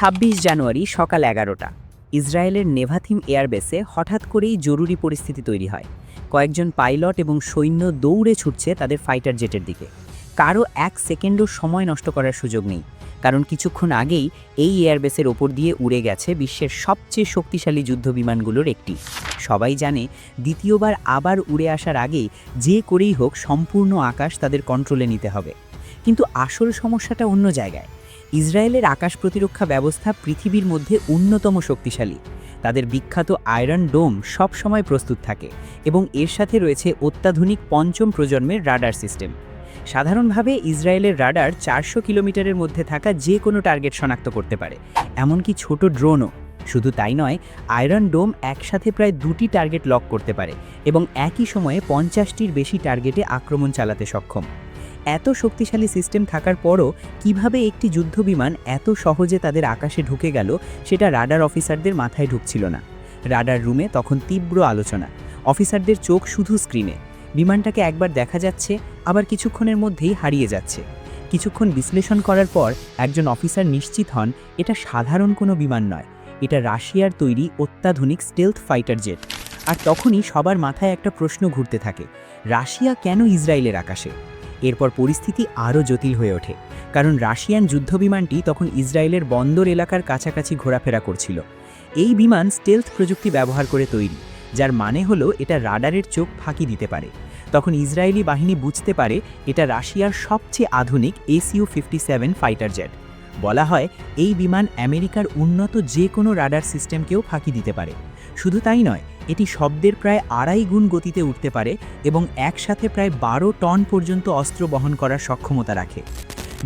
২৬ জানুয়ারি সকাল এগারোটা। ইসরায়েলের নেভাথিম এয়ারবেসে হঠাৎ করেই জরুরি পরিস্থিতি তৈরি হয়। কয়েকজন পাইলট এবং সৈন্য দৌড়ে ছুটছে তাদের ফাইটার জেটের দিকে। কারও এক সেকেন্ডও সময় নষ্ট করার সুযোগ নেই, কারণ কিছুক্ষণ আগেই এই এয়ারবেসের ওপর দিয়ে উড়ে গেছে বিশ্বের সবচেয়ে শক্তিশালী যুদ্ধ বিমানগুলোর একটি। সবাই জানে, দ্বিতীয়বার আবার উড়ে আসার আগেই যে করেই হোক সম্পূর্ণ আকাশ তাদের কন্ট্রোলে নিতে হবে। কিন্তু আসল সমস্যাটা অন্য জায়গায়। ইসরায়েলের আকাশ প্রতিরক্ষা ব্যবস্থা পৃথিবীর মধ্যে অন্যতম শক্তিশালী। তাদের বিখ্যাত আয়রন ডোম সব সময় প্রস্তুত থাকে এবং এর সাথে রয়েছে অত্যাধুনিক পঞ্চম প্রজন্মের রাডার সিস্টেম। সাধারণভাবে ইসরায়েলের রাডার চারশো কিলোমিটারের মধ্যে থাকা যে কোনো টার্গেট শনাক্ত করতে পারে। এমনকি ছোট ড্রোনও। শুধু তাই নয়, আয়রন ডোম একসাথে প্রায় দুটি টার্গেট লক করতে পারে এবং একই সময়ে পঞ্চাশটির বেশি টার্গেটে আক্রমণ চালাতে সক্ষম। এত শক্তিশালী সিস্টেম থাকার পরও কীভাবে একটি যুদ্ধবিমান এত সহজে তাদের আকাশে ঢুকে গেল, সেটা রাডার অফিসারদের মাথায় ঢুকছিল না। রাডার রুমে তখন তীব্র আলোচনা। অফিসারদের চোখ শুধু স্ক্রিনে। বিমানটাকে একবার দেখা যাচ্ছে, আবার কিছুক্ষণের মধ্যেই হারিয়ে যাচ্ছে। কিছুক্ষণ বিশ্লেষণ করার পর একজন অফিসার নিশ্চিত হন, এটা সাধারণ কোনো বিমান নয়। এটা রাশিয়ার তৈরি অত্যাধুনিক স্টেলথ ফাইটার জেট। আর তখনই সবার মাথায় একটা প্রশ্ন ঘুরতে থাকে, রাশিয়া কেন ইসরায়েলের আকাশে? এরপর পরিস্থিতি আরও জটিল হয়ে ওঠে। কারণ রাশিয়ান যুদ্ধবিমানটি তখন ইসরায়েলের বন্দর এলাকার কাছাকাছি ঘোরাফেরা করছিল। এই বিমান স্টেলথ প্রযুক্তি ব্যবহার করে তৈরি, যার মানে হলো এটা রাডারের চোখ ফাঁকি দিতে পারে। তখন ইসরায়েলি বাহিনী বুঝতে পারে এটা রাশিয়ার সবচেয়ে আধুনিক SU fifty seven fighter jet বলা হয়, এই বিমান আমেরিকার উন্নত যে কোনো রাডার সিস্টেমকেও ফাঁকি দিতে পারে। শুধু তাই নয় এটি শব্দের প্রায় আড়াই গুণ গতিতে উঠতে পারে এবং একসাথে প্রায় বারো টন পর্যন্ত অস্ত্র বহন করার সক্ষমতা রাখে।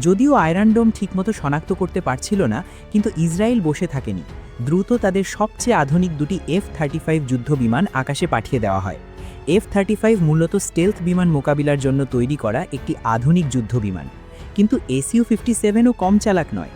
যদিও আয়রন ডোম ঠিকমতো শনাক্ত করতে পারছিল না, কিন্তু ইসরায়েল বসে থাকেনি। দ্রুত তাদের সবচেয়ে আধুনিক দুটি এফ থার্টি ফাইভ যুদ্ধ বিমান আকাশে পাঠিয়ে দেওয়া হয়। এফ থার্টি ফাইভ মূলত স্টেলথ বিমান মোকাবিলার জন্য তৈরি করা একটি আধুনিক যুদ্ধ বিমান কিন্তু এসইউ ফিফটি সেভেনও কম চালাক নয়।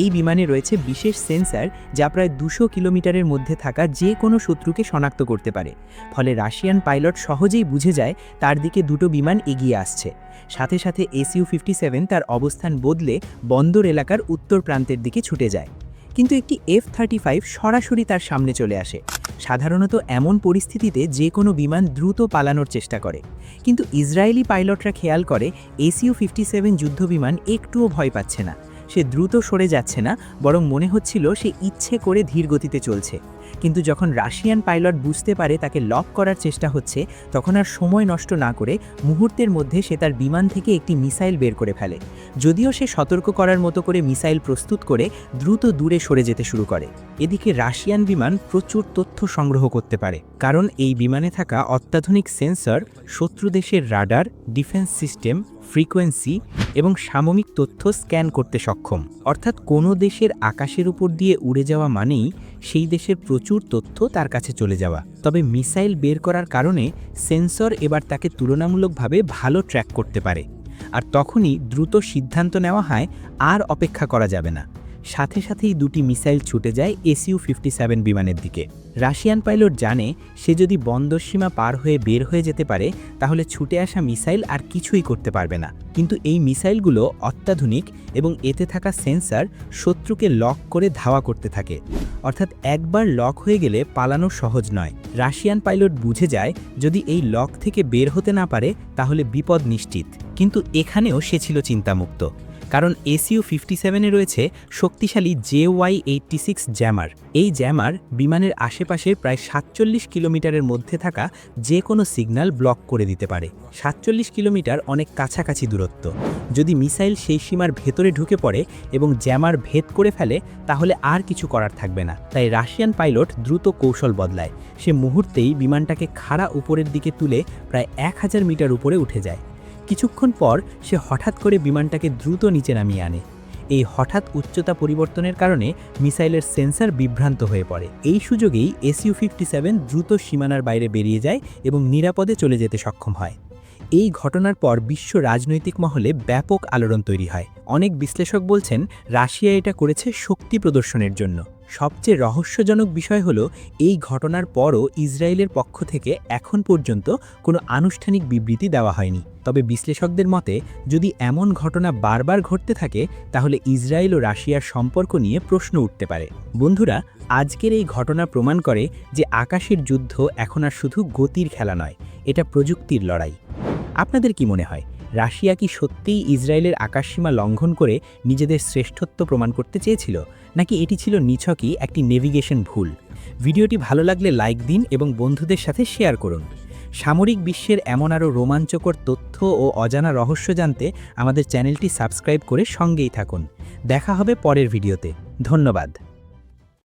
এই বিমানে রয়েছে বিশেষ সেন্সার যা প্রায় দুশো কিলোমিটারের মধ্যে থাকা যে কোনো শত্রুকে শনাক্ত করতে পারে। ফলে রাশিয়ান পাইলট সহজেই বুঝে যায় তার দিকে দুটো বিমান এগিয়ে আসছে। সাথে সাথে এসইউ ফিফটি সেভেন তার অবস্থান বদলে বন্দর এলাকার উত্তর প্রান্তের দিকে ছুটে যায়। কিন্তু একটি এফ থার্টি ফাইভ সরাসরি তার সামনে চলে আসে। সাধারণত এমন পরিস্থিতিতে যে কোনো বিমান দ্রুত পালানোর চেষ্টা করে। কিন্তু ইসরায়েলি পাইলটরা খেয়াল করে এসইউ ফিফটি সেভেন যুদ্ধবিমান একটুও ভয় পাচ্ছে না। সে দ্রুত সরে যাচ্ছে না বরং মনে হচ্ছিল সে ইচ্ছে করে ধীর গতিতে চলছে। কিন্তু যখন রাশিয়ান পাইলট বুঝতে পারে তাকে লক করার চেষ্টা হচ্ছে, তখন আর সময় নষ্ট না করে মুহূর্তের মধ্যে সে তার বিমান থেকে একটি মিসাইল বের করে ফেলে। যদিও সে সতর্ক করার মতো করে মিসাইল প্রস্তুত করে দ্রুত দূরে সরে যেতে শুরু করে। এদিকে রাশিয়ান বিমান প্রচুর তথ্য সংগ্রহ করতে পারে, কারণ এই বিমানে থাকা অত্যাধুনিক সেন্সর, শত্রু দেশের রাডার, ডিফেন্স সিস্টেম, ফ্রিকোয়েন্সি এবং সাময়িক তথ্য স্ক্যান করতে সক্ষম। অর্থাৎ কোনো দেশের আকাশের উপর দিয়ে উড়ে যাওয়া মানেই সেই দেশের প্রচুর তথ্য তার কাছে চলে যাওয়া। তবে মিসাইল বের করার কারণে সেন্সর এবার তাকে তুলনামূলকভাবে ভালো ট্র্যাক করতে পারে। আর তখনই দ্রুত সিদ্ধান্ত নেওয়া হয়, আর অপেক্ষা করা যাবে না। সাথে সাথেই দুটি মিসাইল ছুটে যায় এসইউ ফিফটি সেভেন বিমানের দিকে। রাশিয়ান পাইলট জানে সে যদি বন্দর সীমা পার হয়ে বের হয়ে যেতে পারে, তাহলে ছুটে আসা মিসাইল আর কিছুই করতে পারবে না। কিন্তু এই মিসাইলগুলো অত্যাধুনিক এবং এতে থাকা সেন্সার শত্রুকে লক করে ধাওয়া করতে থাকে। অর্থাৎ একবার লক হয়ে গেলে পালানো সহজ নয়। রাশিয়ান পাইলট বুঝে যায়, যদি এই লক থেকে বের হতে না পারে, তাহলে বিপদ নিশ্চিত। কিন্তু এখানেও সে ছিল চিন্তামুক্ত। কারণ এসইউ ফিফটি সেভেনে রয়েছে শক্তিশালী J Y eighty six jammer. এই জ্যামার বিমানের আশেপাশে প্রায় সাতচল্লিশ কিলোমিটারের মধ্যে থাকা যে কোনো সিগন্যাল ব্লক করে দিতে পারে। সাতচল্লিশ কিলোমিটার অনেক কাছাকাছি দূরত্ব। যদি মিসাইল সেই সীমার ভেতরে ঢুকে পড়ে এবং জ্যামার ভেদ করে ফেলে, তাহলে আর কিছু করার থাকবে না। তাই রাশিয়ান পাইলট দ্রুত কৌশল বদলায়। সে মুহূর্তেই বিমানটাকে খাড়া উপরের দিকে তুলে প্রায় এক হাজার মিটার উপরে উঠে যায়। কিছুক্ষণ পর সে হঠাৎ করে বিমানটাকে দ্রুত নিচে নামিয়ে আনে। এই হঠাৎ উচ্চতা পরিবর্তনের কারণে মিসাইলের সেন্সার বিভ্রান্ত হয়ে পড়ে। এই সুযোগেই এসইউ ফিফটি সেভেন দ্রুত সীমানার বাইরে বেরিয়ে যায় এবং নিরাপদে চলে যেতে সক্ষম হয়। এই ঘটনার পর বিশ্ব রাজনৈতিক মহলে ব্যাপক আলোড়ন তৈরি হয়। অনেক বিশ্লেষক বলছেন, রাশিয়া এটা করেছে শক্তি প্রদর্শনের জন্য। সবচেয়ে রহস্যজনক বিষয় হলো, এই ঘটনার পরও ইসরায়েলের পক্ষ থেকে এখন পর্যন্ত কোনো আনুষ্ঠানিক বিবৃতি দেওয়া হয়নি। তবে বিশ্লেষকদের মতে, যদি এমন ঘটনা বারবার ঘটতে থাকে, তাহলে ইসরায়েল ও রাশিয়ার সম্পর্ক নিয়ে প্রশ্ন উঠতে পারে। বন্ধুরা, আজকের এই ঘটনা প্রমাণ করে যে আকাশের যুদ্ধ এখন আর শুধু গতির খেলা নয়, এটা প্রযুক্তির লড়াই। আপনাদের কি মনে হয়? রাশিয়া কি সত্যিই ইসরায়েলের আকাশসীমা লঙ্ঘন করে নিজেদের শ্রেষ্ঠত্ব প্রমাণ করতে চেয়েছিল, নাকি এটি ছিল নিছকই একটি নেভিগেশন ভুল? ভিডিওটি ভালো লাগলে লাইক দিন এবং বন্ধুদের সাথে শেয়ার করুন। সামরিক বিশ্বের এমন আরও রোমাঞ্চকর তথ্য ও অজানা রহস্য জানতে আমাদের চ্যানেলটি সাবস্ক্রাইব করে সঙ্গেই থাকুন। দেখা হবে পরের ভিডিওতে। ধন্যবাদ।